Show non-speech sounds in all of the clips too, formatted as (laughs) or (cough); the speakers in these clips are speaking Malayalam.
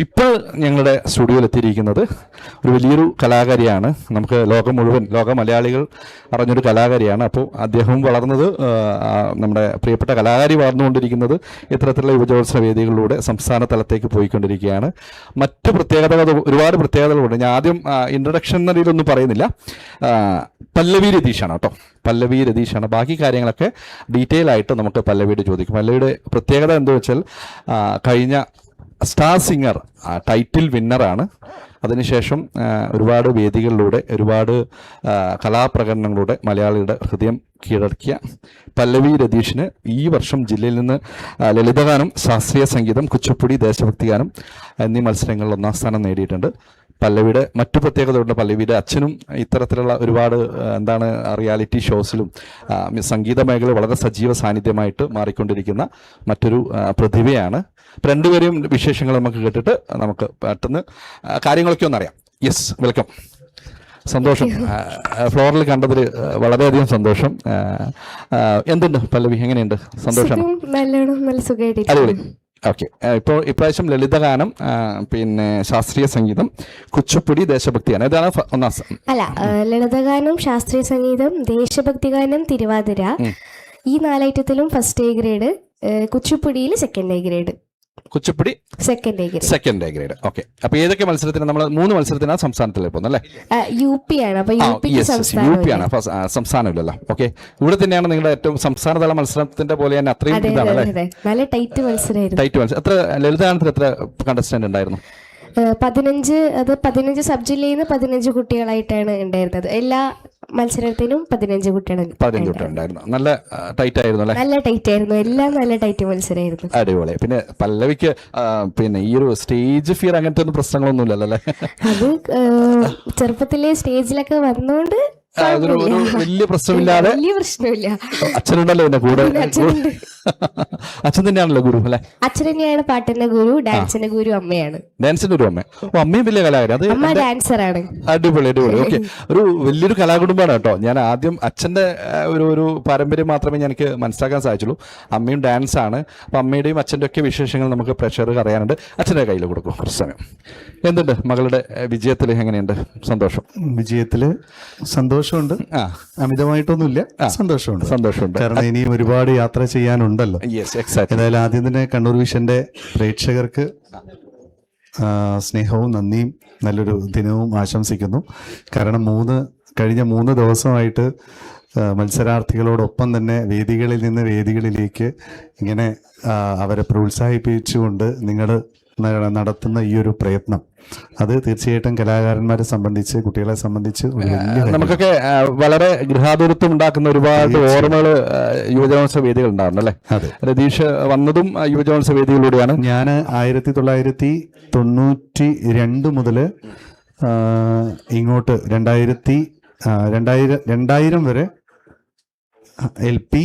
ഇപ്പോൾ ഞങ്ങളുടെ സ്റ്റുഡിയോയിൽ എത്തിയിരിക്കുന്നത് ഒരു വലിയൊരു കലാകാരിയാണ്. നമുക്ക് ലോകം മുഴുവൻ ലോക മലയാളികൾ അറിഞ്ഞൊരു കലാകാരിയാണ്. അപ്പോൾ അദ്ദേഹവും വളർന്നത് നമ്മുടെ പ്രിയപ്പെട്ട കലാകാരി വളർന്നുകൊണ്ടിരിക്കുന്നത് ഇത്തരത്തിലുള്ള യുവജോത്സവ വേദികളിലൂടെ സംസ്ഥാന തലത്തേക്ക് പോയിക്കൊണ്ടിരിക്കുകയാണ്. മറ്റ് പ്രത്യേകതകൾ ഒരുപാട് പ്രത്യേകതകളുണ്ട്. ഞാൻ ആദ്യം ഇൻട്രഡക്ഷൻ എന്ന രീതിയിലൊന്നും പറയുന്നില്ല. പല്ലവി രതീഷാണ് കേട്ടോ. പല്ലവി രതീഷാണ്. ബാക്കി കാര്യങ്ങളൊക്കെ ഡീറ്റെയിൽ ആയിട്ട് നമുക്ക് പല്ലവിയുടെ ചോദിക്കും. പല്ലവിയുടെ പ്രത്യേകത എന്താ വെച്ചാൽ കഴിഞ്ഞ സ്റ്റാർ സിംഗർ ടൈറ്റിൽ വിന്നറാണ് അതിനുശേഷം ഒരുപാട് വേദികളിലൂടെ ഒരുപാട് കലാപ്രകടനങ്ങളിലൂടെ മലയാളിയുടെ ഹൃദയം കീഴടക്കിയ പല്ലവി രതീഷിന് ഈ വർഷം ജില്ലയിൽ നിന്ന് ലളിതഗാനം ശാസ്ത്രീയ സംഗീതം കുച്ചുപ്പുടി ദേശഭക്തി ഗാനം എന്നീ മത്സരങ്ങളിൽ ഒന്നാം സ്ഥാനം നേടിയിട്ടുണ്ട്. പല്ലവിയുടെ മറ്റു പ്രത്യേകതയുണ്ട് പല്ലവിയുടെ അച്ഛനും ഇത്തരത്തിലുള്ള ഒരുപാട് എന്താണ് റിയാലിറ്റി ഷോസിലും സംഗീത മേഖല വളരെ സജീവ സാന്നിധ്യമായിട്ട് മാറിക്കൊണ്ടിരിക്കുന്ന മറ്റൊരു പ്രതിഭയാണ് ഇപ്പം രണ്ടുപേരെയും വിശേഷങ്ങൾ നമുക്ക് കേട്ടിട്ട് നമുക്ക് പെട്ടെന്ന് കാര്യങ്ങളൊക്കെ ഒന്നറിയാം. യെസ് വെൽക്കം സന്തോഷം. ഫ്ലോറിൽ കണ്ടതിൽ വളരെയധികം സന്തോഷം. എന്തുണ്ട് പല്ലവി? എങ്ങനെയുണ്ട്? സന്തോഷം അടിപൊളി. ഓക്കെ ഇപ്പോൾ ഇപ്രാവശ്യം ലളിതഗാനം പിന്നെ ശാസ്ത്രീയ സംഗീതം കുച്ചുപ്പുടി ദേശഭക്തിയാണ് ഇതാണ് ഒന്നാം അല്ല ലളിതഗാനം ശാസ്ത്രീയ സംഗീതം ദേശഭക്തി ഗാനം തിരുവാതിര ഈ നാലൈറ്റത്തിലും first A grade കുച്ചുപ്പുടിയിൽ second A grade Kuchipudi second grade second A grade okay അപ്പൊ ഏതൊക്കെ മത്സരത്തിന്? നമ്മൾ മൂന്ന് മത്സരത്തിനാണ് സംസ്ഥാനത്തിൽ പോകുന്നത് അല്ലേ? യു പി ആണ്. യു പി ആണ്. അപ്പൊ സംസ്ഥാനമില്ലല്ലോ. ഓക്കെ ഇവിടെ തന്നെയാണ് നിങ്ങളുടെ ഏറ്റവും സംസ്ഥാനതല മത്സരത്തിന്റെ പോലെ തന്നെ അത്രയും അതെ ഇതാണ് അല്ലേ? ടൈറ്റ് മത്സരമായിരുന്നു ടൈറ്റ് മത്സരം. എത്ര ലളിതാനത്തിൽ എത്ര കണ്ടസ്റ്റന്റ് ഉണ്ടായിരുന്നു? പതിനഞ്ച് അത് പതിനഞ്ച് സബ് ജില്ലയിൽ നിന്ന് പതിനഞ്ച് കുട്ടികളായിട്ടാണ് ഉണ്ടായിരുന്നത്. എല്ലാ മത്സരത്തിനും പതിനഞ്ച് കുട്ടികൾ പതിനഞ്ച് തൊട്ട് നല്ല ടൈറ്റ് ആയിരുന്നു അല്ലേ? നല്ല ടൈറ്റ് ആയിരുന്നു. എല്ലാം നല്ല ടൈറ്റ് മത്സരമായിരുന്നു അടിപൊളി. പിന്നെ പല്ലവിക്ക് പിന്നെ ഈ ഒരു സ്റ്റേജ് ഫിയർ അങ്ങനത്തെ ഒന്നും പ്രശ്നങ്ങളൊന്നും ഇല്ലല്ലോ അല്ലേ? അത് ചെറുപ്പത്തിലെ സ്റ്റേജിലൊക്കെ അതൊരു ഒരു വലിയ പ്രശ്നമില്ലാതെ വലിയ പ്രശ്നമില്ല. അച്ഛനുണ്ടല്ലോ എന്റെ കൂടെ. അച്ഛൻ തന്നെയാണല്ലോ ഗുരു അല്ലെ? അച്ഛൻ തന്നെയാണ് പാട്ടിന്റെ ഗുരു ഡാൻസിന്റെ ഗുരു അമ്മയാണ്. ഡാൻസിന്റെ ഒരു അമ്മ. ഓ അമ്മയും വലിയ കലാകാരി. അത് അമ്മ ഡാൻസർ ആണ് അടിപൊളി അടിപൊളി. ഓക്കെ. (laughs) ഒരു വലിയൊരു കലാകുടുംബമാണ് കേട്ടോ. ഞാൻ ആദ്യം അച്ഛന്റെ ഒരു ഒരു പാരമ്പര്യം മാത്രമേ എനിക്ക് മനസ്സിലാക്കാൻ സാധിച്ചുള്ളൂ. അമ്മയും ഡാൻസ് ആണ് അപ്പൊ അമ്മയുടെയും അച്ഛന്റെ ഒക്കെ വിശേഷങ്ങൾ നമുക്ക് പ്രഷർ അറിയാനുണ്ട്. അച്ഛന്റെ കയ്യിൽ കൊടുക്കും. കുറച്ച് സമയം. എന്തുണ്ട് മകളുടെ വിജയത്തിൽ എങ്ങനെയുണ്ട്? സന്തോഷം. വിജയത്തിൽ സന്തോഷമുണ്ട്. അമിതമായിട്ടൊന്നുമില്ല. സന്തോഷമുണ്ട്. സന്തോഷമുണ്ട്. കാരണം ഇനിയും ഒരുപാട് യാത്ര ചെയ്യാനുണ്ടല്ലോ. എന്തായാലും ആദ്യം തന്നെ കണ്ണൂർ വിഷന്റെ പ്രേക്ഷകർക്ക് സ്നേഹവും നന്ദിയും നല്ലൊരു ദിനവും ആശംസിക്കുന്നു. കാരണം മൂന്ന് കഴിഞ്ഞ മൂന്ന് ദിവസമായിട്ട് മത്സരാർത്ഥികളോടൊപ്പം തന്നെ വേദികളിൽ നിന്ന് വേദികളിലേക്ക് ഇങ്ങനെ അവരെ പ്രോത്സാഹിപ്പിച്ചുകൊണ്ട് നിങ്ങൾ നടത്തുന്ന ഈ ഒരു പ്രയത്നം. അത് തീർച്ചയായിട്ടും കലാകാരന്മാരെ സംബന്ധിച്ച് കുട്ടികളെ സംബന്ധിച്ച് നമുക്കൊക്കെ വളരെ ഗൃഹാതുരത്വം ഉണ്ടാക്കുന്ന ഒരുപാട് ഓർമ്മകൾ യുവജനോത്സവ വേദികൾ ഉണ്ടായിരുന്നു അല്ലേ? അതെ. രതീഷ് വന്നതും യുവജനോത്സവ വേദികളിലൂടെയാണ്. ഞാൻ ആയിരത്തി തൊള്ളായിരത്തി തൊണ്ണൂറ്റി രണ്ട് മുതൽ ഇങ്ങോട്ട് രണ്ടായിരത്തി രണ്ടായിരം രണ്ടായിരം വരെ L P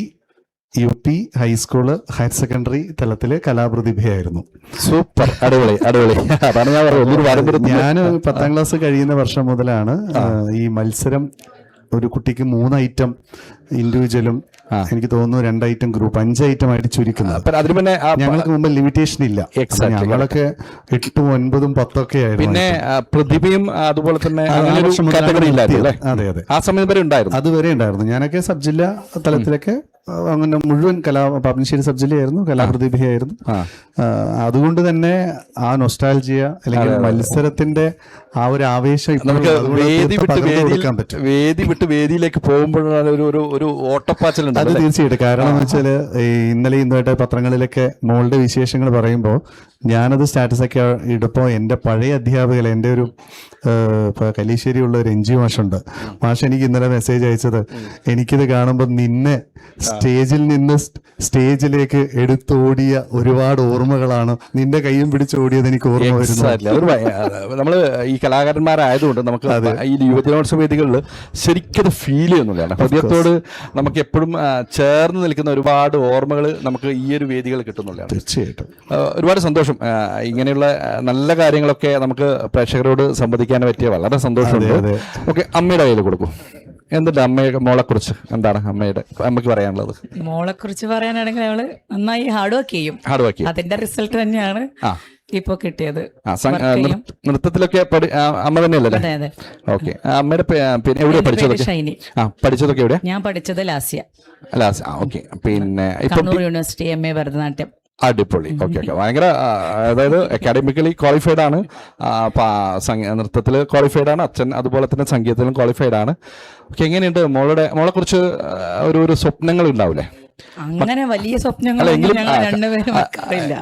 U P high school higher secondary തലത്തിലെ കലാപ്രതിഭയായിരുന്നു. സൂപ്പർ അടിപൊളി അടിപൊളി. ഞാൻ പത്താം ക്ലാസ് കഴിയുന്ന വർഷം മുതലാണ് ഈ മത്സരം ഒരു കുട്ടിക്ക് മൂന്ന് ഐറ്റം ഇൻഡിവിജ്വലും എനിക്ക് തോന്നുന്നു രണ്ട് ഐറ്റം ഗ്രൂപ്പ് അഞ്ച് ഐറ്റം ആയിട്ട് ചുരുക്കുന്നത്. അപ്പൊ അതിന് പിന്നെ ഞങ്ങൾക്ക് മുമ്പ് ലിമിറ്റേഷൻ ഇല്ല. ഞങ്ങളൊക്കെ എട്ടും ഒൻപതും പത്തൊക്കെ ആയിരുന്നു പിന്നെ പ്രതിഭയും അതുപോലെ തന്നെ അതെ അതെ. ആ സമയം വരെ ഉണ്ടായിരുന്നു. അതുവരെ ഉണ്ടായിരുന്നു. ഞാനൊക്കെ സബ് ജില്ലാ തലത്തിലൊക്കെ അങ്ങനെ മുഴുവൻ കലാ പാപ്പനശ്ശേരി സബ് ജില്ലയായിരുന്നു കലാപ്രതിഭയായിരുന്നു അതുകൊണ്ട് തന്നെ ആ നൊസ്റ്റാൽജിയ അല്ലെങ്കിൽ മത്സരത്തിന്റെ ആ ഒരു ആവേശം നമുക്ക് വേദി വിട്ട് പറ്റും. വേദി വിട്ട് വേദിയിലേക്ക് പോകുമ്പോഴാണ് ഒരു ഒരു ഒരു ഓട്ടപ്പാച്ചലുണ്ട് അത് തീർച്ചയായിട്ടും. കാരണം എന്ന് വെച്ചാൽ ഇന്നലെ ഇന്നുമായിട്ട് പത്രങ്ങളിലൊക്കെ മോളുടെ വിശേഷങ്ങൾ പറയുമ്പോൾ ഞാനത് സ്റ്റാറ്റസ് ഒക്കെ ഇടുമ്പോൾ എന്റെ പഴയ അധ്യാപകർ എന്റെ ഒരു കലീശ്ശേരി ഉള്ള കലീശ്ശേരിയുള്ള ഒരു എൻ ജി മാഷുണ്ട്. മാഷ് എനിക്ക് ഇന്നലെ മെസ്സേജ് അയച്ചത് എനിക്കിത് കാണുമ്പോൾ നിന്നെ സ്റ്റേജിൽ നിന്ന് സ്റ്റേജിലേക്ക് എടുത്തോടിയ ഒരുപാട് ഓർമ്മകളാണ് നിന്റെ കൈയും പിടിച്ചോടിയത് എനിക്ക് ഓർമ്മ വരുന്നു നമ്മൾ ഈ കലാകാരന്മാരായതുകൊണ്ട് നമുക്ക് ഈ യുവജനോത്സവ വേദികളിൽ ശരിക്കും ഫീൽ ചെയ്യുന്നില്ല ഹൃദയത്തോട് നമുക്ക് എപ്പോഴും ചേർന്ന് നിൽക്കുന്ന ഒരുപാട് ഓർമ്മകൾ നമുക്ക് ഈ ഒരു വേദികൾ കിട്ടുന്നുള്ളതാണ്. തീർച്ചയായിട്ടും. ഒരുപാട് സന്തോഷം. ഇങ്ങനെയുള്ള നല്ല കാര്യങ്ങളൊക്കെ നമുക്ക് പ്രേക്ഷകരോട് സംവദിക്കാൻ പറ്റിയ വളരെ സന്തോഷമുണ്ട്. ഓക്കെ അമ്മയുടെ കയ്യിൽ കൊടുക്കും. എന്തുണ്ട് അമ്മയുടെ മോളെ കുറിച്ച് എന്താണ് അമ്മയുടെ അമ്മയ്ക്ക് പറയാനുള്ളത്? മോളെ കുറിച്ച് പറയാനാണെങ്കിൽ അവൾ നന്നായി ഹാർഡ് വർക്ക് ചെയ്യും. ഹാർഡ് വർക്ക് അതിന്റെ റിസൾട്ട് തന്നെയാണ് ആ. ഇപ്പൊ കിട്ടിയത്. ആ, സം- ആ, ചെയ്യും. നൃത്തത്തിലൊക്കെ പഠി ആ, അമ്മ തന്നെയല്ലേ? അതെ അതെ. ഓക്കെ അമ്മയുടെ പേ- പിന്നെ എവിടെയാ എന്റെ പേര് പഠിച്ചതൊക്കെ ഷൈനി. ആ പഠിച്ചതൊക്കെ എവിടെയാ? ഞാൻ പഠിച്ചത് ലാസ്യ. അല്ല ഓക്കെ പിന്നെ ഇപ്പൊ Kannur university M A Bharatanatyam. അടിപൊളി. ഓക്കെ ഓക്കെ ഭയങ്കര അതായത് അക്കാഡമിക്കലി ക്വാളിഫൈഡ് ആണ്. നൃത്തത്തിൽ ക്വാളിഫൈഡ് ആണ്. അച്ഛൻ അതുപോലെ തന്നെ സംഗീതത്തിലും ക്വാളിഫൈഡ് ആണ്. ഓക്കെ എങ്ങനെയുണ്ട്? മോളുടെ മോളെ കുറിച്ച് ഒരു ഒരു സ്വപ്നങ്ങൾ ഉണ്ടാവില്ലേ അങ്ങനെ വലിയ സ്വപ്നങ്ങൾ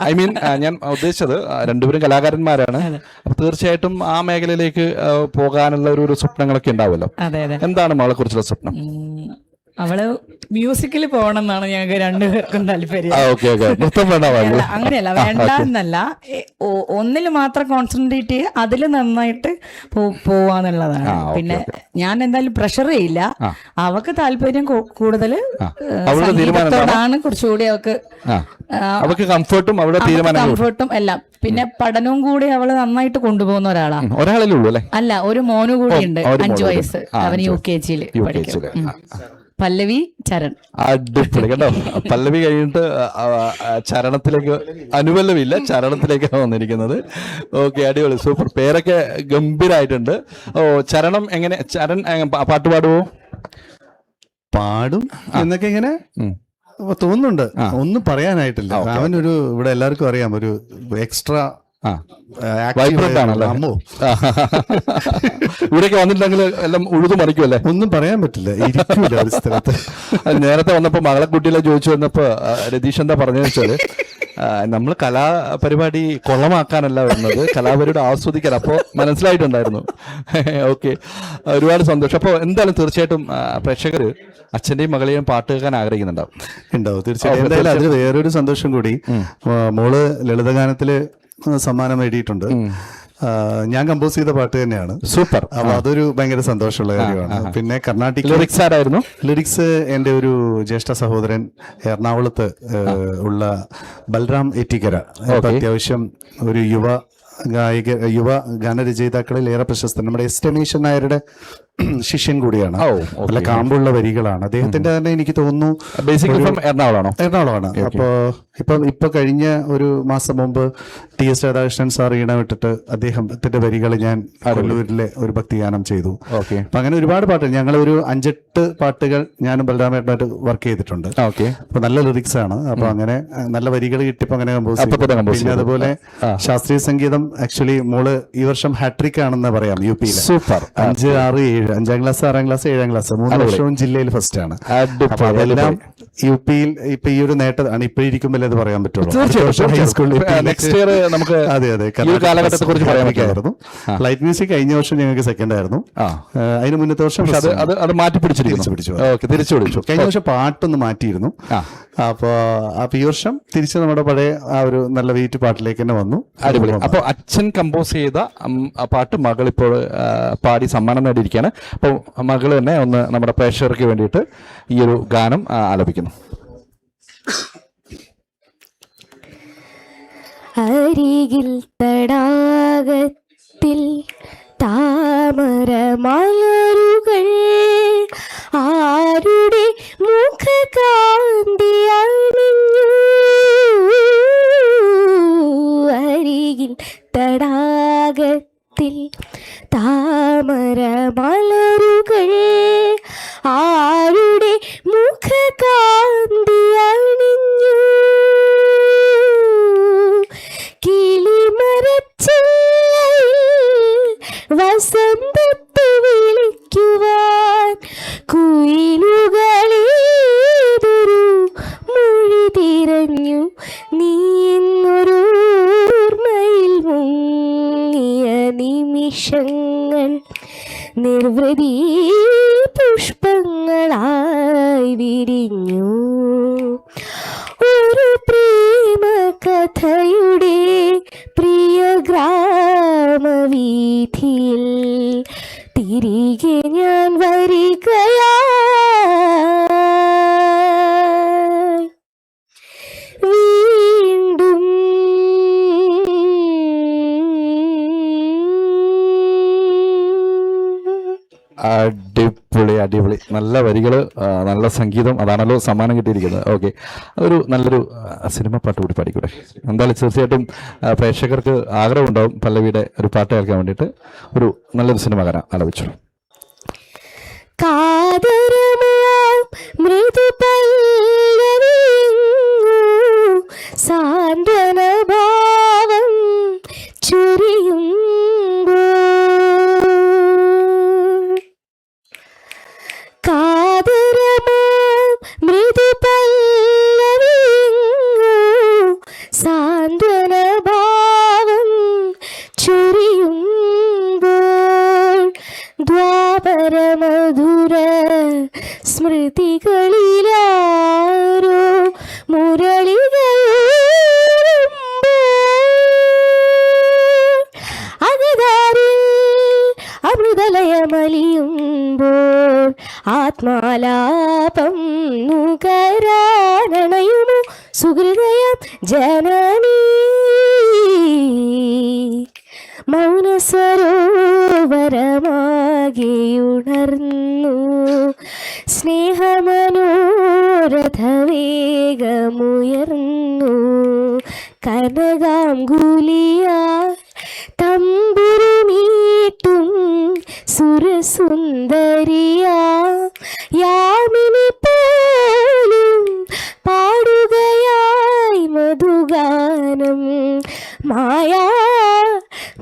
ഐ മീൻ ഞാൻ ഉദ്ദേശിച്ചത് രണ്ടുപേരും കലാകാരന്മാരാണ്. അപ്പൊ തീർച്ചയായിട്ടും ആ മേഖലയിലേക്ക് പോകാനുള്ള ഒരു സ്വപ്നങ്ങളൊക്കെ ഉണ്ടാവുമല്ലോ എന്താണ് മോളെ കുറിച്ചുള്ള സ്വപ്നം? അവൾ മ്യൂസിക്കിൽ പോകണം എന്നാണ് ഞങ്ങൾക്ക് രണ്ടുപേർക്കും താല്പര്യം. അങ്ങനെയല്ല വേണ്ട എന്നല്ല ഒന്നിൽ മാത്രം കോൺസെൻട്രേറ്റ് ചെയ്യുക അതിൽ നന്നായിട്ട് പോവാന്നുള്ളതാണ്. പിന്നെ ഞാൻ എന്തായാലും പ്രഷർ ചെയ്യില്ല. അവക്ക് താല്പര്യം കൂടുതൽ സംഗീതത്തോടാണ് കുറച്ചുകൂടി അവക്ക് അവക്ക് കംഫർട്ടും അവളുടെ കംഫർട്ടും എല്ലാം. പിന്നെ പഠനവും കൂടി അവൾ നന്നായിട്ട് കൊണ്ടുപോകുന്ന ഒരാളാണ് ഒരാളല്ലേ ഉള്ളൂ അല്ല? ഒരു മോനു കൂടി ഉണ്ട് അഞ്ചു വയസ്സ്. അവന് അവൻ യു കെ ജിയിൽ പഠിക്കും. പല്ലവി ചരൺ. അടിപൊളി കേട്ടോ. പല്ലവി കഴിഞ്ഞിട്ട് ചരണത്തിലേക്ക് അനുപല്ലവി ചരണത്തിലേക്ക് അനുപല്ലവില്ല ചരണത്തിലേക്കാണ് വന്നിരിക്കുന്നത്. ഓക്കെ അടിപൊളി സൂപ്പർ. പേരൊക്കെ ഗംഭീരായിട്ടുണ്ട്. ഓ ചരണം എങ്ങനെ ചരൺ പാട്ട് പാടുവോ? പാടും എന്നൊക്കെ ഇങ്ങനെ തോന്നുന്നുണ്ട്. ഒന്നും പറയാനായിട്ടില്ല. അവനൊരു ഇവിടെ എല്ലാവർക്കും അറിയാം ഒരു എക്സ്ട്രാ (laughs) ഇവിടേക്ക് വന്നിട്ടുണ്ടെങ്കിൽ എല്ലാം ഉഴുതു മറിക്കുമല്ലേ? ഒന്നും പറയാൻ പറ്റില്ല. ഇരിക്കൂല ഒരു സ്ഥലത്ത്. (laughs) നേരത്തെ വന്നപ്പോ മകളെ കുട്ടികളെ ചോദിച്ചു വന്നപ്പോ രതീഷ് എന്താ പറഞ്ഞു വെച്ചാൽ നമ്മൾ കലാപരിപാടി കൊള്ളമാക്കാനല്ല വരുന്നത് കലാപരിപാടി ആസ്വദിക്കാൻ. അപ്പോൾ മനസ്സിലായിട്ടുണ്ടായിരുന്നു. (laughs) ഓക്കെ. ഒരുപാട് സന്തോഷം. അപ്പോൾ എന്തായാലും തീർച്ചയായിട്ടും പ്രേക്ഷകർ അച്ഛന്റെയും അച്ഛന്റെയും മകളെയും പാട്ട് കേൾക്കാൻ ആഗ്രഹിക്കുന്നുണ്ടാവും. ഉണ്ടാവും. തീർച്ചയായും എന്തായാലും അതിൽ വേറൊരു സന്തോഷം കൂടി. മോൾ ലളിതഗാനത്തിൽ സമ്മാനം നേടിയിട്ടുണ്ട്. ഞാൻ കമ്പോസ് ചെയ്ത പാട്ട് തന്നെയാണ്. സൂപ്പർ. അപ്പൊ അതൊരു ഭയങ്കര സന്തോഷമുള്ള കാര്യമാണ്. പിന്നെ കർണാട്ടിക് ലിറിക്സ് ആരായിരുന്നു? ലിറിക്സ് എന്റെ ഒരു ജ്യേഷ്ഠ സഹോദരൻ എറണാകുളത്ത് ഉള്ള ബൽറാം എറ്റിക്കര അത്യാവശ്യം ഒരു യുവ ഗായിക യുവ ഗാനരചയിതാക്കളിൽ ഏറെ പ്രശസ്തൻ. നമ്മുടെ എസ്റ്റമേഷൻ നായരുടെ (clears throat) ശിഷ്യൻ കൂടിയാണ്. നല്ല കാമ്പുള്ള വരികളാണ്. അദ്ദേഹത്തിന്റെ തന്നെ എനിക്ക് തോന്നുന്നു ബേസിക്കലി ഫ്രം എറണാകുളമാണോ? എറണാകുളമാണ്. അപ്പോ ഇപ്പൊ ഇപ്പൊ കഴിഞ്ഞ ഒരു മാസം മുമ്പ് ടി എസ് രാധാകൃഷ്ണൻ സാർ ഈണ വിട്ടിട്ട് അദ്ദേഹത്തിന്റെ വരികൾ ഞാൻ കൊല്ലൂരിലെ ഒരു ഭക്തിഗാനം ചെയ്തു. അപ്പൊ അങ്ങനെ ഒരുപാട് പാട്ടുകൾ. ഞങ്ങൾ ഒരു അഞ്ചെട്ട് പാട്ടുകൾ ഞാനും ബലരാമേട്ടനായിട്ട് വർക്ക് ചെയ്തിട്ടുണ്ട്. ഓക്കെ അപ്പൊ നല്ല ലിറിക്സ് ആണ്. അപ്പൊ അങ്ങനെ നല്ല വരികൾ കിട്ടിയപ്പോ അങ്ങനെ കമ്പോസ് പിന്നെ അതുപോലെ ശാസ്ത്രീയ സംഗീതം ആക്ച്വലി മോൾ ഈ വർഷം ഹാട്രിക് ആണെന്ന് പറയാം യു പിയിൽ സൂപ്പർ അഞ്ച് ആറ് ഏഴ് അഞ്ചാം ക്ലാസ് ആറാം ക്ലാസ് ഏഴാം ക്ലാസ് മൂന്ന് വർഷവും ജില്ലയിൽ ഫസ്റ്റ് ആണ്. അപ്പൊ അതെല്ലാം യു പിയിൽ ഇപ്പൊ ഈ ഒരു നേട്ടമാണ് ഇപ്പോഴിരിക്കുമ്പോൾ അത് പറയാൻ പറ്റുള്ളൂ. ഹൈസ്കൂളിൽ നെക്സ്റ്റ് ഇയർ നമുക്ക് അതെ അതെ. ഈ ഒരു കാലഘട്ടത്തെ കുറിച്ച് പറയാൻ പറ്റുമായിരുന്നു ആയിരുന്നു ലൈറ്റ് മ്യൂസിക് കഴിഞ്ഞ വർഷം ഞങ്ങൾക്ക് സെക്കൻഡ് ആയിരുന്നു. അതിന് മുന്നത്തെ വർഷം അത് മാറ്റി പിടിച്ചു തിരിച്ചു പിടിച്ചു. തിരിച്ചു പിടിച്ചു. കഴിഞ്ഞ വർഷം പാട്ടൊന്ന് മാറ്റിയിരുന്നു. ആ. അപ്പൊ അപ്പൊ ഈ വർഷം തിരിച്ച് നമ്മുടെ പഴയ ആ ഒരു നല്ല വെയിറ്റ് പാട്ടിലേക്ക് തന്നെ വന്നു. അടിപൊളി. അപ്പോൾ അച്ഛൻ കമ്പോസ് ചെയ്ത പാട്ട് മകൾ ഇപ്പോൾ പാടി സമ്മാനം നേടിയിരിക്കുകയാണ്. അപ്പോൾ മകൾ തന്നെ ഒന്ന് നമ്മുടെ പ്രേക്ഷകർക്ക് വേണ്ടിയിട്ട് ഈ ഒരു ഗാനം ആലപിക്കുന്നു. അരികിൽ തടാകത്തിൽ താമര മലരുകൾ ആരുടെ മുഖകാന്തി അണിഞ്ഞു ഗ്രാമവീഥിയിൽ തിരികെ ഞാൻ വരികയായി അടിപൊളി അടിപൊളി. നല്ല വരികൾ നല്ല സംഗീതം. അതാണല്ലോ സമ്മാനം കിട്ടിയിരിക്കുന്നത്. ഓക്കെ. അതൊരു നല്ലൊരു സിനിമ പാട്ട് കൂടി പാടിക്കൂടെ. എന്തായാലും തീർച്ചയായിട്ടും പ്രേക്ഷകർക്ക് ആഗ്രഹം ഉണ്ടാവും പല്ലവിയുടെ ഒരു പാട്ട് കേൾക്കാൻ വേണ്ടിയിട്ട്. ഒരു നല്ലൊരു സിനിമ കരാം ആലോചിച്ചു. മൃദു അമൃതലയമലിയുമ്പോൾ ആത്മാലാപം നുകരാനണയുമോ സുഹൃദയം ജനനീ മൗനസരോവരമാകെയുണർന്നു സ്നേഹമനോരഥവേഗമുയർന്നു. കനകാംഗുലിയാൽ സുരസുന്ദരിയാ യാമിനി പോലും പാടുകയായി മധുഗാനം. മായാ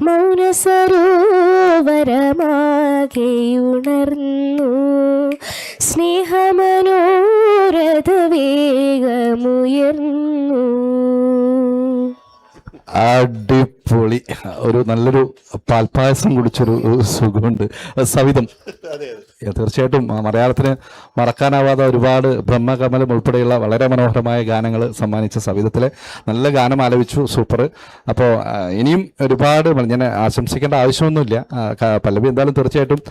മൗനസരോവരമാകെയുണർന്നു സ്നേഹമനോരഥവേഗമുയർന്നു. അടിപൊളി ഒരു നല്ലൊരു പാൽപ്പായസം കുടിച്ചൊരു സുഖമുണ്ട്. സവിതം ഏ, (laughs) തീർച്ചയായിട്ടും മലയാളത്തിന് മറക്കാനാവാത്ത ഒരുപാട് ബ്രഹ്മകമലം ഉൾപ്പെടെയുള്ള വളരെ മനോഹരമായ ഗാനങ്ങൾ സമ്മാനിച്ച സവിധത്തിലെ നല്ല ഗാനം ആലപിച്ചു സൂപ്പർ. അപ്പോൾ ഇനിയും ഒരുപാട് ഞാൻ ആശംസിക്കേണ്ട ആവശ്യമൊന്നുമില്ല. പല്ലവി എന്തായാലും തീർച്ചയായിട്ടും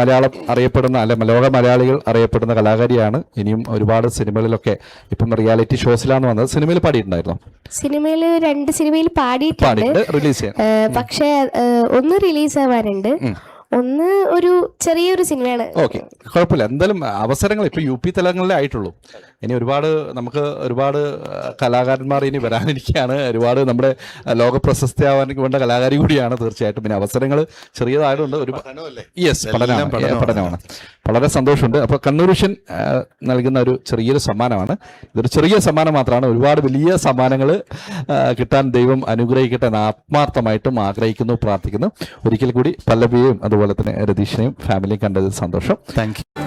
മലയാളം അറിയപ്പെടുന്ന അല്ലെ ലോക മലയാളികൾ അറിയപ്പെടുന്ന കലാകാരിയാണ്. ഇനിയും ഒരുപാട് സിനിമകളിലൊക്കെ ഇപ്പം റിയാലിറ്റി ഷോസിലാണ് വന്നത്. സിനിമയിൽ പാടിയിട്ടുണ്ടായിരുന്നു? സിനിമയിൽ രണ്ട് സിനിമയിൽ പാടിയിട്ടുണ്ട്. പാടിയിട്ട് റിലീസ് ചെയ്യാൻ. പക്ഷേ ഒന്ന് റിലീസ് ആവാനുണ്ട് ഒന്ന് ഒരു ചെറിയൊരു സിനിമയാണ്. ഓക്കെ. കുഴപ്പമില്ല. എന്തായാലും അവസരങ്ങൾ ഇപ്പൊ യു പി തലങ്ങളിലേ ആയിട്ടുള്ളൂ ഇനി ഒരുപാട് നമുക്ക് ഒരുപാട് കലാകാരന്മാർ ഇനി വരാനിരിക്കുകയാണ് ഒരുപാട് നമ്മുടെ ലോക പ്രശസ്തിയാവാൻ വേണ്ട കലാകാരി കൂടിയാണ് തീർച്ചയായിട്ടും. പിന്നെ അവസരങ്ങൾ ചെറിയതായതുകൊണ്ട് ഒരു യെസ് പഠനമാണ്. പഠനമാണ്. വളരെ സന്തോഷമുണ്ട്. അപ്പോൾ കണ്ണൂർ വിഷൻ നൽകുന്ന ഒരു ചെറിയൊരു സമ്മാനമാണ്. ഇതൊരു ചെറിയ സമ്മാനം മാത്രമാണ്. ഒരുപാട് വലിയ സമ്മാനങ്ങൾ കിട്ടാൻ ദൈവം അനുഗ്രഹിക്കട്ടെ എന്ന് ആത്മാർത്ഥമായിട്ടും ആഗ്രഹിക്കുന്നു പ്രാർത്ഥിക്കുന്നു. ഒരിക്കൽ കൂടി പല്ലവിയെയും അതുപോലെ തന്നെ രതീഷിനെയും ഫാമിലിയും കണ്ടതിൽ സന്തോഷം. Thank you